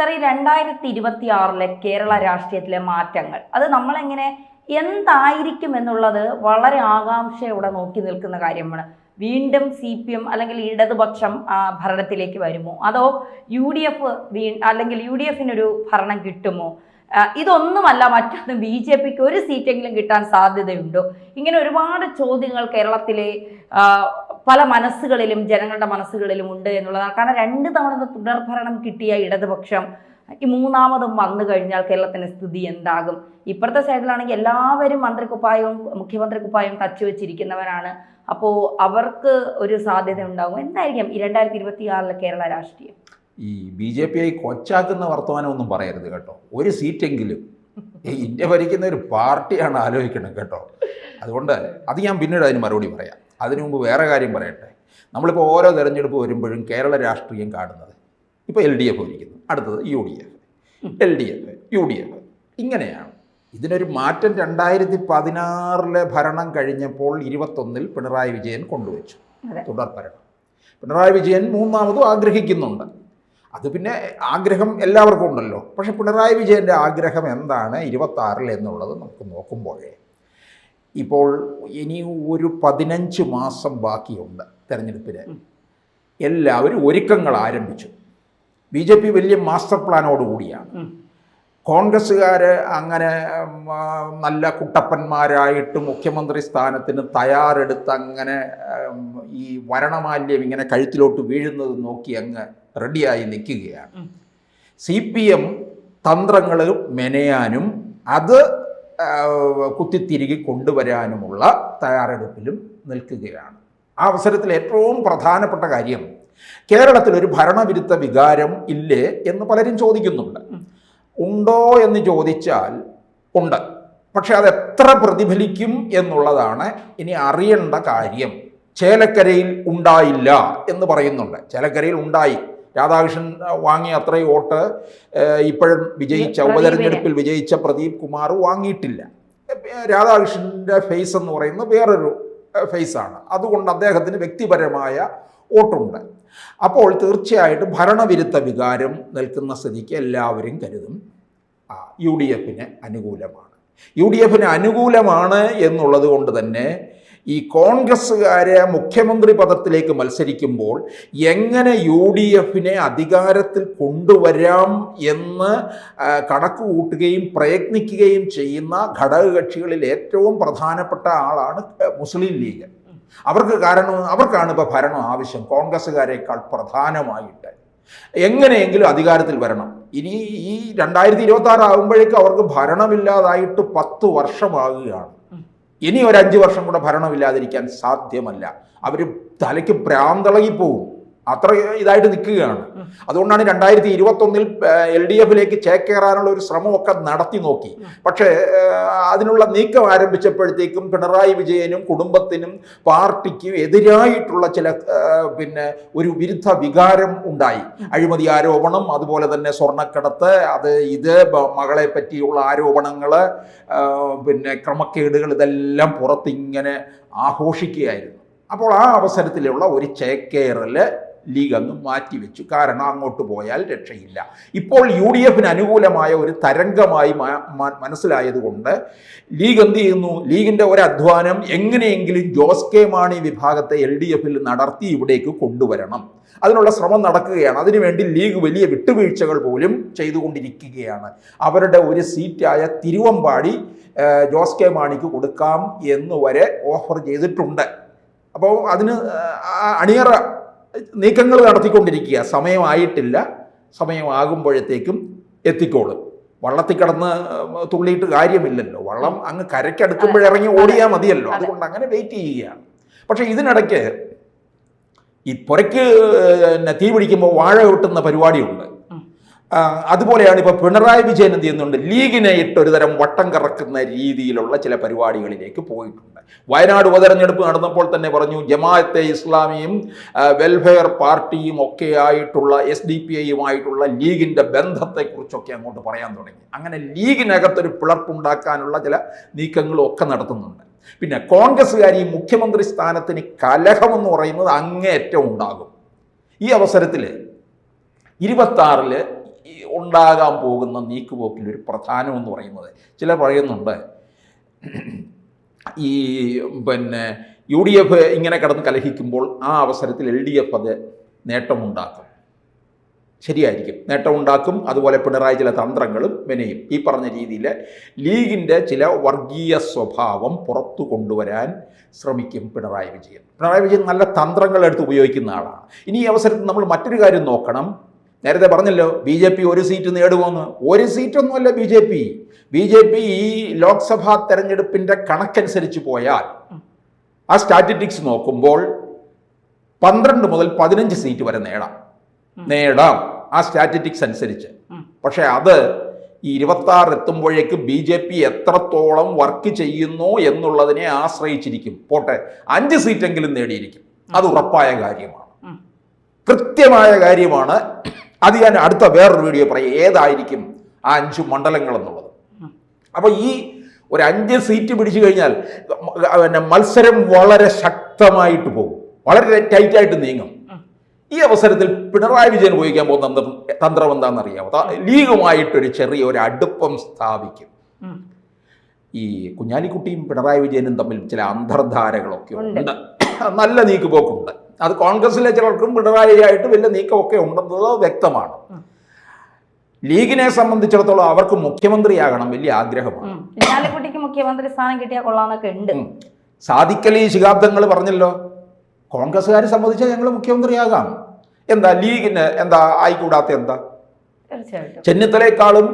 Sir ഈ രണ്ടായിരത്തി ഇരുപത്തി ആറിലെ കേരള രാഷ്ട്രീയത്തിലെ മാറ്റങ്ങൾ. അത് നമ്മളെങ്ങനെ എന്തായിരിക്കും എന്നുള്ളത് വളരെ ആകാംക്ഷയോടെ നോക്കി നിൽക്കുന്ന കാര്യമാണ്. വീണ്ടും സി പി എം അല്ലെങ്കിൽ ഇടതുപക്ഷം ഭരണത്തിലേക്ക് വരുമോ? അതോ യു ഡി എഫ് വീ അല്ലെങ്കിൽ യു ഡി എഫിനൊരു ഭരണം കിട്ടുമോ? ഇതൊന്നുമല്ല മറ്റൊന്ന് ബി ജെ പിക്ക് ഒരു സീറ്റെങ്കിലും കിട്ടാൻ സാധ്യതയുണ്ടോ? ഇങ്ങനെ ഒരുപാട് ചോദ്യങ്ങൾ കേരളത്തിലെ പല മനസ്സുകളിലും ജനങ്ങളുടെ മനസ്സുകളിലും ഉണ്ട് എന്നുള്ളതാണ്. കാരണം രണ്ട് തവണ തുടർഭരണം കിട്ടിയ ഇടതുപക്ഷം ഈ മൂന്നാമതും വന്നു കഴിഞ്ഞാൽ കേരളത്തിന്റെ സ്ഥിതി എന്താകും? ഇപ്പുറത്തെ സൈഡിലാണെങ്കിൽ എല്ലാവരും മന്ത്രിക്കുപ്പായവും മുഖ്യമന്ത്രി കുപ്പായവും തച്ചു വെച്ചിരിക്കുന്നവരാണ്. അപ്പോൾ അവർക്ക് ഒരു സാധ്യത ഉണ്ടാകും. എന്തായിരിക്കും ഈ രണ്ടായിരത്തി ഇരുപത്തി ആറിലെ കേരള രാഷ്ട്രീയം? ഈ ബി ജെ പി ഐ കൊച്ചാക്കുന്ന വർത്തമാനമൊന്നും പറയരുത് കേട്ടോ. ഒരു സീറ്റെങ്കിലും. ഈ ഇന്ത്യ ഭരിക്കുന്ന ഒരു പാർട്ടിയാണ് ആലോചിക്കണം കേട്ടോ. അതുകൊണ്ട് അത് ഞാൻ പിന്നീട് അതിന് മറുപടി പറയാം. അതിനു മുമ്പ് വേറെ കാര്യം പറയട്ടെ. നമ്മളിപ്പോൾ ഓരോ തെരഞ്ഞെടുപ്പ് വരുമ്പോഴും കേരള രാഷ്ട്രീയം കാണുന്നത് ഇപ്പോൾ എൽ ഡി എഫ് ഭരിക്കുന്നു. അടുത്തത് U D F. L D F U D F ഇങ്ങനെയാണ്. ഇതിനൊരു മാറ്റം രണ്ടായിരത്തി പതിനാറിലെ ഭരണം കഴിഞ്ഞപ്പോൾ ഇരുപത്തൊന്നിൽ പിണറായി വിജയൻ കൊണ്ടുവച്ചു. തുടർ ഭരണം. പിണറായി വിജയൻ മൂന്നാമതും ആഗ്രഹിക്കുന്നുണ്ട്. അത് പിന്നെ ആഗ്രഹം എല്ലാവർക്കും ഉണ്ടല്ലോ. പക്ഷെ പിണറായി വിജയന്റെ ആഗ്രഹം എന്താണ്? ഇരുപത്താറിൽ എന്നുള്ളത് നമുക്ക് നോക്കുമ്പോഴേ. ഇപ്പോൾ ഇനി ഒരു പതിനഞ്ച് മാസം ബാക്കിയുണ്ട് തെരഞ്ഞെടുപ്പിന്. എല്ലാവരും ഒരുക്കങ്ങൾ ആരംഭിച്ചു. ബി ജെ പി വലിയ മാസ്റ്റർ പ്ലാനോട് കൂടിയാണ്. കോൺഗ്രസ്സുകാർ അങ്ങനെ നല്ല കുട്ടപ്പന്മാരായിട്ട് മുഖ്യമന്ത്രി സ്ഥാനത്തിന് തയ്യാറെടുത്ത് അങ്ങനെ ഈ വരണമാല്യം ഇങ്ങനെ കഴുത്തിലോട്ട് വീഴുന്നത് നോക്കി അങ്ങ് റെഡിയായി നിൽക്കുകയാണ്. സി പി എം തന്ത്രങ്ങൾ മെനയാനും അത് കുത്തിത്തിരികി കൊണ്ടുവരാനുമുള്ള തയ്യാറെടുപ്പിലും നിൽക്കുകയാണ്. ആ അവസരത്തിൽ ഏറ്റവും പ്രധാനപ്പെട്ട കാര്യം കേരളത്തിൽ ഒരു ഭരണവിരുദ്ധ വികാരം ഇല്ലേ എന്ന് പലരും ചോദിക്കുന്നുണ്ട്. ഉണ്ടോ എന്ന് ചോദിച്ചാൽ ഉണ്ട്. പക്ഷെ അത് എത്ര പ്രതിഫലിക്കും എന്നുള്ളതാണ് ഇനി അറിയേണ്ട കാര്യം. ചേലക്കരയിൽ ഉണ്ടായില്ല എന്ന് പറയുന്നുണ്ട്. ചേലക്കരയിൽ ഉണ്ടായി. രാധാകൃഷ്ണൻ വാങ്ങിയ അത്രയും വോട്ട് ഇപ്പോഴും വിജയിച്ച. ഉപതെരഞ്ഞെടുപ്പിൽ വിജയിച്ച പ്രദീപ് കുമാർ വാങ്ങിയിട്ടില്ല. രാധാകൃഷ്ണന്റെ ഫേസ് എന്ന് പറയുന്നത് വേറൊരു ഫേസാണ് അതുകൊണ്ട് അദ്ദേഹത്തിന് വ്യക്തിപരമായ വോട്ടുണ്ട്. അപ്പോൾ തീർച്ചയായിട്ടും ഭരണവിരുദ്ധ വികാരം നിൽക്കുന്ന സ്ഥിതിക്ക് എല്ലാവരും കരുതും. യു ഡി എഫിന് അനുകൂലമാണ്. യു ഡി എഫിന് അനുകൂലമാണ് എന്നുള്ളത് കൊണ്ട് തന്നെ ഈ കോൺഗ്രസ്സുകാരെ മുഖ്യമന്ത്രി പദത്തിലേക്ക് മത്സരിക്കുമ്പോൾ എങ്ങനെ യു ഡി എഫിനെ അധികാരത്തിൽ കൊണ്ടുവരാം എന്ന് കണക്ക് കൂട്ടുകയും പ്രയത്നിക്കുകയും ചെയ്യുന്ന ഘടകകക്ഷികളിൽ ഏറ്റവും പ്രധാനപ്പെട്ട ആളാണ് മുസ്ലിം ലീഗ്. അവർക്ക് കാരണം അവർക്കാണ് ഇപ്പോൾ ഭരണം ആവശ്യം. കോൺഗ്രസ്സുകാരേക്കാൾ പ്രധാനമായിട്ട്. എങ്ങനെയെങ്കിലും അധികാരത്തിൽ വരണം. ഇനി ഈ രണ്ടായിരത്തി ഇരുപത്തി ആറ് ആകുമ്പോഴേക്കും അവർക്ക് ഭരണമില്ലാതായിട്ട് പത്ത് വർഷമാകുകയാണ് ഇനി ഒരു അഞ്ച് വർഷം കൂടെ ഭരണമില്ലാതിരിക്കാൻ സാധ്യമല്ല. അവർ തലയ്ക്ക് ഭ്രാന്തളകി പോവും അത്ര ഇതായിട്ട് നിൽക്കുകയാണ്. അതുകൊണ്ടാണ് രണ്ടായിരത്തി ഇരുപത്തൊന്നിൽ എൽ ഡി എഫിലേക്ക് ചേക്കേറാനുള്ള ഒരു ശ്രമമൊക്കെ നടത്തി നോക്കി. പക്ഷേ അതിനുള്ള നീക്കം ആരംഭിച്ചപ്പോഴത്തേക്കും പിണറായി വിജയനും കുടുംബത്തിനും പാർട്ടിക്കും എതിരായിട്ടുള്ള ചില പിന്നെ ഒരു വിരുദ്ധ വികാരം ഉണ്ടായി. അഴിമതി ആരോപണം അതുപോലെ തന്നെ സ്വർണക്കടത്ത് അത് ഇത് മകളെ പറ്റിയുള്ള ആരോപണങ്ങൾ പിന്നെ ക്രമക്കേടുകൾ ഇതെല്ലാം പുറത്തിങ്ങനെ ആഘോഷിക്കുകയായിരുന്നു. അപ്പോൾ ആ അവസരത്തിലുള്ള ഒരു ചേക്കേറൽ ലീഗ് അങ്ങ് മാറ്റിവെച്ചു. കാരണം അങ്ങോട്ട് പോയാൽ രക്ഷയില്ല. ഇപ്പോൾ യു ഡി എഫിന് അനുകൂലമായ ഒരു തരംഗമായി മനസ്സിലായതുകൊണ്ട് ലീഗ് എന്ത് ചെയ്യുന്നു? ലീഗിന്റെ ഒരു അധ്വാനം എങ്ങനെയെങ്കിലും ജോസ് കെ മാണി വിഭാഗത്തെ എൽ ഡി എഫിൽ നടത്തി ഇവിടേക്ക് കൊണ്ടുവരണം. അതിനുള്ള ശ്രമം നടക്കുകയാണ്. അതിനുവേണ്ടി ലീഗ് വലിയ വിട്ടുവീഴ്ചകൾ പോലും ചെയ്തുകൊണ്ടിരിക്കുകയാണ്. അവരുടെ ഒരു സീറ്റായ തിരുവമ്പാടി ജോസ് കെ മാണിക്ക് കൊടുക്കാം എന്ന് വരെ ഓഫർ ചെയ്തിട്ടുണ്ട്. അപ്പോൾ അതിന് അണിയറ നീക്കങ്ങൾ നടത്തിക്കൊണ്ടിരിക്കുക. സമയമായിട്ടില്ല. സമയമാകുമ്പോഴത്തേക്കും എത്തിക്കോളും. വള്ളത്തിൽ കിടന്ന് തുള്ളിയിട്ട് കാര്യമില്ലല്ലോ. വള്ളം അങ്ങ് കരയ്ക്കടുക്കുമ്പോഴിറങ്ങി ഓടിയാൽ മതിയല്ലോ. അതുകൊണ്ട് അങ്ങനെ വെയിറ്റ് ചെയ്യുകയാണ്. പക്ഷേ ഇതിനിടയ്ക്ക് ഈ പുരയ്ക്ക് പിന്നെ തീ പിടിക്കുമ്പോൾ വാഴ വെട്ടുന്ന പരിപാടിയുണ്ട്. അതുപോലെയാണ് ഇപ്പോൾ പിണറായി വിജയൻ എന്ത് ചെയ്യുന്നുണ്ട്? ലീഗിനെ ഇട്ട് ഒരുതരം വട്ടം കറക്കുന്ന രീതിയിലുള്ള ചില പരിപാടികളിലേക്ക് പോയിട്ടുണ്ട്. വയനാട് ഉപതെരഞ്ഞെടുപ്പ് നടന്നപ്പോൾ തന്നെ പറഞ്ഞു ജമാഅത്തെ ഇസ്ലാമിയും വെൽഫെയർ പാർട്ടിയും ഒക്കെ ആയിട്ടുള്ള എസ് ഡി പി ഐയുമായിട്ടുള്ള ലീഗിന്റെ ബന്ധത്തെക്കുറിച്ചൊക്കെ അങ്ങോട്ട് പറയാൻ തുടങ്ങി. അങ്ങനെ ലീഗിനകത്തൊരു പിളർപ്പുണ്ടാക്കാനുള്ള ചില നീക്കങ്ങളും ഒക്കെ നടത്തുന്നുണ്ട്. പിന്നെ കോൺഗ്രസ്സുകാർ ഈ മുഖ്യമന്ത്രി സ്ഥാനത്തിന് കലഹമെന്ന് പറയുന്നത് അങ്ങേയറ്റം ഉണ്ടാകും. ഈ അവസരത്തിൽ ഇരുപത്താറിൽ ഉണ്ടാകാൻ പോകുന്ന നീക്കുപോക്കിൽ ഒരു പ്രധാനം എന്ന് പറയുന്നത്. ചിലർ പറയുന്നുണ്ട് ഈ പിന്നെ യു ഡി എഫ് ഇങ്ങനെ കിടന്ന് കലഹിക്കുമ്പോൾ ആ അവസരത്തിൽ എൽ ഡി എഫ് അത് നേട്ടമുണ്ടാക്കും. ശരിയായിരിക്കും. നേട്ടമുണ്ടാക്കും. അതുപോലെ പിണറായി ചില തന്ത്രങ്ങളും മെനയും. ഈ പറഞ്ഞ രീതിയിൽ ലീഗിന്റെ ചില വർഗീയ സ്വഭാവം പുറത്തു കൊണ്ടുവരാൻ ശ്രമിക്കും പിണറായി വിജയൻ. പിണറായി വിജയൻ നല്ല തന്ത്രങ്ങൾ എടുത്ത് ഉപയോഗിക്കുന്ന ആളാണ്. ഇനി ഈ അവസരത്തിൽ നമ്മൾ മറ്റൊരു കാര്യം നോക്കണം. നേരത്തെ പറഞ്ഞല്ലോ ബി ജെ പി ഒരു സീറ്റ് നേടുമോന്ന് ഒരു സീറ്റൊന്നുമല്ല B J P. B J P ഈ ലോക്സഭാ തെരഞ്ഞെടുപ്പിന്റെ കണക്കനുസരിച്ച് പോയാൽ ആ സ്റ്റാറ്റിറ്റിക്സ് നോക്കുമ്പോൾ പന്ത്രണ്ട് മുതൽ പതിനഞ്ച് സീറ്റ് വരെ നേടാം. നേടാം ആ സ്റ്റാറ്റിറ്റിക്സ് അനുസരിച്ച്. പക്ഷെ പക്ഷേ അത് ഈ ഇരുപത്തി ആറ് എത്തുമ്പോഴേക്ക് ബി ജെ പി എത്രത്തോളം വർക്ക് ചെയ്യുന്നു എന്നുള്ളതിനെ ആശ്രയിച്ചിരിക്കും. പോട്ടെ അഞ്ച് സീറ്റെങ്കിലും നേടിയിരിക്കും. അത് ഉറപ്പായ കാര്യമാണ്. കൃത്യമായ കാര്യമാണ് അത് ഞാൻ അടുത്ത വേറൊരു വീഡിയോ പറയാം ഏതായിരിക്കും ആ അഞ്ച് മണ്ഡലങ്ങൾ എന്നുള്ളത് ഉം. അപ്പോൾ ഈ ഒരു അഞ്ച് സീറ്റ് പിടിച്ചു കഴിഞ്ഞാൽ പിന്നെ മത്സരം വളരെ ശക്തമായിട്ട് പോകും വളരെ ടൈറ്റായിട്ട് നീങ്ങും ഈ അവസരത്തിൽ പിണറായി വിജയൻ ഉപയോഗിക്കാൻ പോകുന്ന തന്ത്രം തന്ത്രം എന്താണെന്നറിയാമോ ലീഗുമായിട്ടൊരു ചെറിയ ഒരു അടുപ്പം സ്ഥാപിക്കും. ഈ കുഞ്ഞാലിക്കുട്ടിയും പിണറായി വിജയനും തമ്മിൽ ചില അന്തർധാരകളൊക്കെ ഉണ്ട്. ഉണ്ട് നല്ല നീക്കുപോക്കുണ്ട് അത് കോൺഗ്രസിലെ ചിലർക്കും പിണറായിയായിട്ട് വലിയ നീക്കമൊക്കെ ഉണ്ടെന്നത് വ്യക്തമാണ്. ലീഗിനെ സംബന്ധിച്ചിടത്തോളം അവർക്ക് മുഖ്യമന്ത്രിയാകണം വലിയ ആഗ്രഹമാണ്. സാധിക്കൽ ഈ മുഖ്യമന്ത്രി സ്ഥാനം കിട്ടിയാൽ കൊള്ളാന്നൊക്കെ ഉണ്ട്. ശിഹാബ്ദങ്ങൾ പറഞ്ഞല്ലോ. കോൺഗ്രസ്സുകാരെ സംബന്ധിച്ചാൽ ഞങ്ങൾ മുഖ്യമന്ത്രിയാകാം. എന്താ ലീഗിന് എന്താ ആയിക്കൂടാത്ത എന്താ? ചെന്നിത്തലയെക്കാളും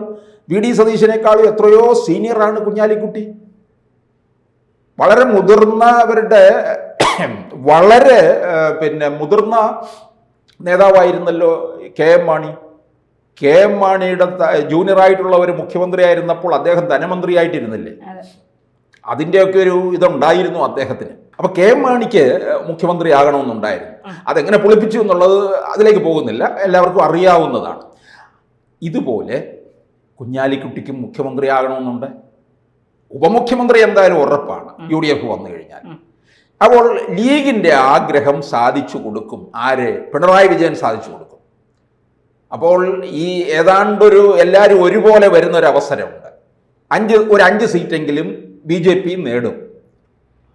വി ഡി സതീശനേക്കാളും എത്രയോ സീനിയറാണ് കുഞ്ഞാലിക്കുട്ടി. വളരെ മുതിർന്നവരുടെ വളരെ പിന്നെ മുതിർന്ന നേതാവായിരുന്നല്ലോ K M Mani. K M മാണിയുടെ ജൂനിയർ ആയിട്ടുള്ള ഒരു മുഖ്യമന്ത്രിയായിരുന്നപ്പോൾ അദ്ദേഹം ധനമന്ത്രിയായിട്ടിരുന്നില്ലേ? അതെ. അതിന്റെയൊക്കെ ഒരു ഇതുണ്ടായിരുന്നു അദ്ദേഹത്തിന്. അപ്പോൾ കെ എം മാണിക്ക് മുഖ്യമന്ത്രി ആകണമെന്നുണ്ടായിരുന്നു അതെങ്ങനെ പൊളിപ്പിച്ചു എന്നുള്ളത് അതിലേക്ക് പോകുന്നില്ല. എല്ലാവർക്കും അറിയാവുന്നതാണ്. ഇതുപോലെ കുഞ്ഞാലിക്കുട്ടിക്കും മുഖ്യമന്ത്രി ആകണമെന്നുണ്ട് ഉപമുഖ്യമന്ത്രി എന്തായാലും ഉറപ്പാണ്. യു ഡി എഫ് വന്നു കഴിഞ്ഞാൽ. അപ്പോൾ ലീഗിന്റെ ആഗ്രഹം സാധിച്ചു കൊടുക്കും. ആര്? പിണറായി വിജയൻ സാധിച്ചു കൊടുക്കും. അപ്പോൾ ഈ ഏതാണ്ടൊരു എല്ലാവരും ഒരുപോലെ വരുന്നൊരു അവസരമുണ്ട് അഞ്ച് ഒരു അഞ്ച് സീറ്റെങ്കിലും ബി ജെ പി നേടും.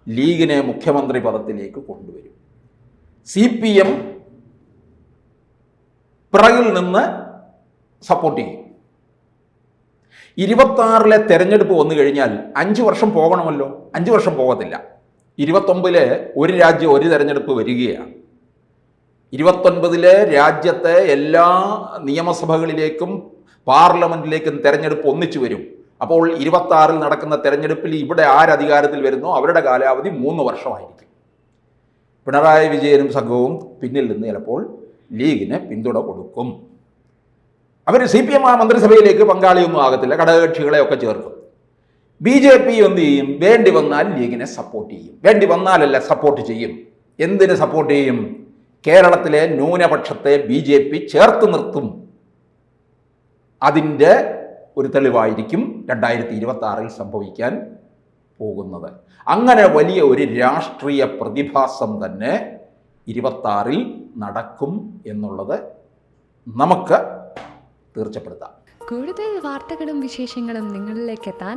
ലീഗിനെ മുഖ്യമന്ത്രി പദത്തിലേക്ക് കൊണ്ടുവരും. സി പി എം പിറകിൽ നിന്ന് സപ്പോർട്ട് ചെയ്യും. ഇരുപത്താറിലെ തെരഞ്ഞെടുപ്പ് വന്നു കഴിഞ്ഞാൽ അഞ്ച് വർഷം പോകണമല്ലോ. അഞ്ച് വർഷം പോകത്തില്ല. ഇരുപത്തൊമ്പതിലെ ഒരു രാജ്യം ഒരു തെരഞ്ഞെടുപ്പ് വരികയാണ്. ഇരുപത്തൊൻപതിലെ രാജ്യത്തെ എല്ലാ നിയമസഭകളിലേക്കും പാർലമെന്റിലേക്കും തെരഞ്ഞെടുപ്പ് ഒന്നിച്ചു വരും. അപ്പോൾ ഇരുപത്തി നടക്കുന്ന തെരഞ്ഞെടുപ്പിൽ ഇവിടെ ആരധികാരത്തിൽ വരുന്നോ അവരുടെ കാലാവധി മൂന്ന് വർഷമായിരിക്കും. പിണറായി വിജയനും സംഘവും പിന്നിൽ നിന്ന് ചിലപ്പോൾ ലീഗിന് പിന്തുണ കൊടുക്കും. അവർ സി പി എം ആ മന്ത്രിസഭയിലേക്ക് പങ്കാളിയൊന്നും ആകത്തില്ല. ഘടകകക്ഷികളെയൊക്കെ ചേർക്കും. ബി ജെ പി എന്ത് ചെയ്യും? വേണ്ടി വന്നാൽ ലീഗിനെ സപ്പോർട്ട് ചെയ്യും. വേണ്ടി വന്നാലല്ല സപ്പോർട്ട് ചെയ്യും. എന്തിന് സപ്പോർട്ട് ചെയ്യും? കേരളത്തിലെ ന്യൂനപക്ഷത്തെ ബി ജെ പി ചേർത്ത് നിർത്തും. അതിന്റെ ഒരു തെളിവായിരിക്കും രണ്ടായിരത്തി ഇരുപത്തി ആറിൽ സംഭവിക്കാൻ പോകുന്നത്. അങ്ങനെ വലിയ ഒരു രാഷ്ട്രീയ പ്രതിഭാസം തന്നെ ഇരുപത്താറിൽ നടക്കും എന്നുള്ളത് നമുക്ക് തീർച്ചപ്പെടുത്താം. കൂടുതൽ വാർത്തകളും വിശേഷങ്ങളും നിങ്ങളിലേക്ക് എത്താൻ